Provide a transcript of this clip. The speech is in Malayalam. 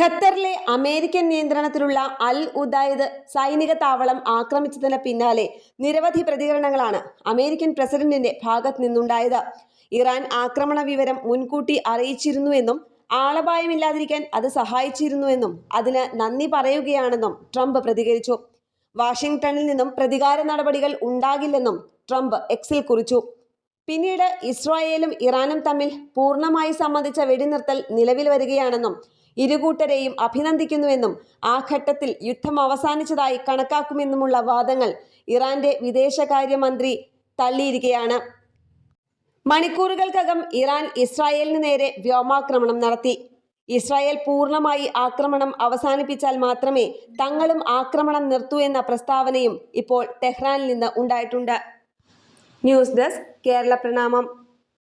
ഖത്തറിലെ അമേരിക്കൻ നിയന്ത്രണത്തിലുള്ള അൽ ഉദായത് സൈനിക താവളം ആക്രമിച്ചതിന് പിന്നാലെ നിരവധി പ്രതികരണങ്ങളാണ് അമേരിക്കൻ പ്രസിഡന്റിന്റെ ഭാഗത്ത് നിന്നുണ്ടായത്. ഇറാൻ ആക്രമണ വിവരം മുൻകൂട്ടി അറിയിച്ചിരുന്നുവെന്നും ആളപായമില്ലാതിരിക്കാൻ അത് സഹായിച്ചിരുന്നുവെന്നും അതിന് നന്ദി പറയുകയാണെന്നും ട്രംപ് പ്രതികരിച്ചു. വാഷിംഗ്ടണിൽ നിന്നും പ്രതികാര നടപടികൾ ഉണ്ടാകില്ലെന്നും ട്രംപ് എക്സിൽ കുറിച്ചു. പിന്നീട് ഇസ്രായേലും ഇറാനും തമ്മിൽ പൂർണമായി സംബന്ധിച്ച വെടിനിർത്തൽ നിലവിൽ വരികയാണെന്നും ഇരുകൂട്ടരെയും അഭിനന്ദിക്കുന്നുവെന്നും ആ ഘട്ടത്തിൽ യുദ്ധം അവസാനിച്ചതായി കണക്കാക്കുമെന്നുമുള്ള വാദങ്ങൾ ഇറാന്റെ വിദേശകാര്യമന്ത്രി തള്ളിയിരിക്കുകയാണ്. മണിക്കൂറുകൾക്കകം ഇറാൻ ഇസ്രായേലിന് നേരെ വ്യോമാക്രമണം നടത്തി. ഇസ്രായേൽ പൂർണമായി ആക്രമണം അവസാനിപ്പിച്ചാൽ മാത്രമേ തങ്ങളും ആക്രമണം നിർത്തൂ എന്ന പ്രസ്താവനയും ഇപ്പോൾ ടെഹ്റാനിൽ നിന്ന് ഉണ്ടായിട്ടുണ്ട്. ന്യൂസ് ഡെസ്ക് കേരള പ്രണാമം.